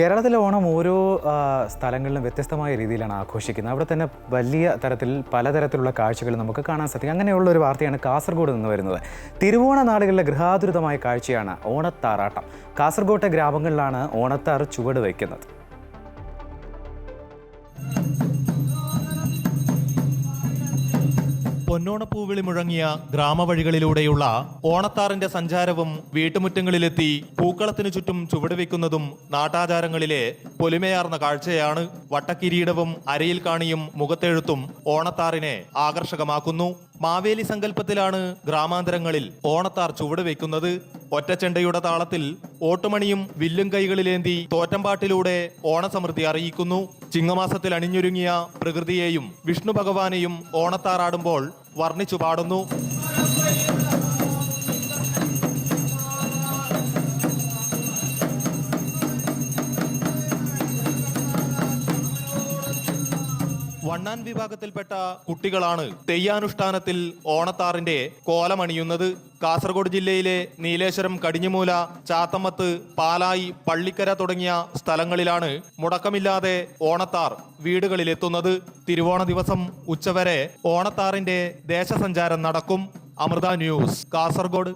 കേരളത്തിലെ ഓണം ഓരോ സ്ഥലങ്ങളിലും വ്യത്യസ്തമായ രീതിയിലാണ് ആഘോഷിക്കുന്നത്. അവിടെ തന്നെ വലിയ തരത്തിൽ പലതരത്തിലുള്ള കാഴ്ചകൾ നമുക്ക് കാണാൻ സാധിക്കും. അങ്ങനെയുള്ള ഒരു വാർത്തയാണ് കാസർഗോഡ് നിന്ന് വരുന്നത്. തിരുവോണ നാടുകളിലെ ഗൃഹാതുരിതമായ കാഴ്ചയാണ് ഓണത്താറാട്ടം. കാസർഗോട്ടെ ഗ്രാമങ്ങളിലാണ് ഓണത്താർ ചുവട് വയ്ക്കുന്നത്. പൊന്നോണപ്പൂവിളി മുഴങ്ങിയ ഗ്രാമവഴികളിലൂടെയുള്ള ഓണത്താറിന്റെ സഞ്ചാരവും വീട്ടുമുറ്റങ്ങളിലെത്തി പൂക്കളത്തിനു ചുറ്റും ചുവടുവെക്കുന്നതും നാട്ടാചാരങ്ങളിലെ പൊലിമയാർന്ന കാഴ്ചയാണ് വട്ടക്കിരീടവും അരയിൽ കാണിയും മുഖത്തെഴുത്തും ഓണത്താറിനെ ആകർഷകമാക്കുന്നു. മാവേലി സങ്കല്പത്തിലാണ് ഗ്രാമാന്തരങ്ങളിൽ ഓണത്താർ ചുവടുവെക്കുന്നത് ഒറ്റച്ചെണ്ടയുടെ താളത്തിൽ ഓട്ടുമണിയും വില്ലും കൈകളിലേന്തി തോറ്റമ്പാട്ടിലൂടെ ഓണസമൃദ്ധി അറിയിക്കുന്നു. ചിങ്ങമാസത്തിൽ അണിഞ്ഞൊരുങ്ങിയ പ്രകൃതിയെയും വിഷ്ണു ഭഗവാനെയും ഓണത്താറാടുമ്പോൾ വർണിച്ചു പാടുന്നു. വണ്ണാൻ വിഭാഗത്തിൽപ്പെട്ട കുട്ടികളാണ് തെയ്യാനുഷ്ഠാനത്തിൽ ഓണത്താറിന്റെ കോലമണിയുന്നത്. കാസർഗോഡ് ജില്ലയിലെ നീലേശ്വരം കടിഞ്ഞുമൂല ചാത്തമ്മത്ത് പാലായി പള്ളിക്കര തുടങ്ങിയ സ്ഥലങ്ങളിലാണ് മുടക്കമില്ലാതെ ഓണത്താർ വീടുകളിലെത്തുന്നത്. തിരുവോണ ദിവസം ഉച്ചവരെ ഓണത്താറിന്റെ ദേശസഞ്ചാരം നടക്കും. അമൃത ന്യൂസ് കാസർഗോഡ്.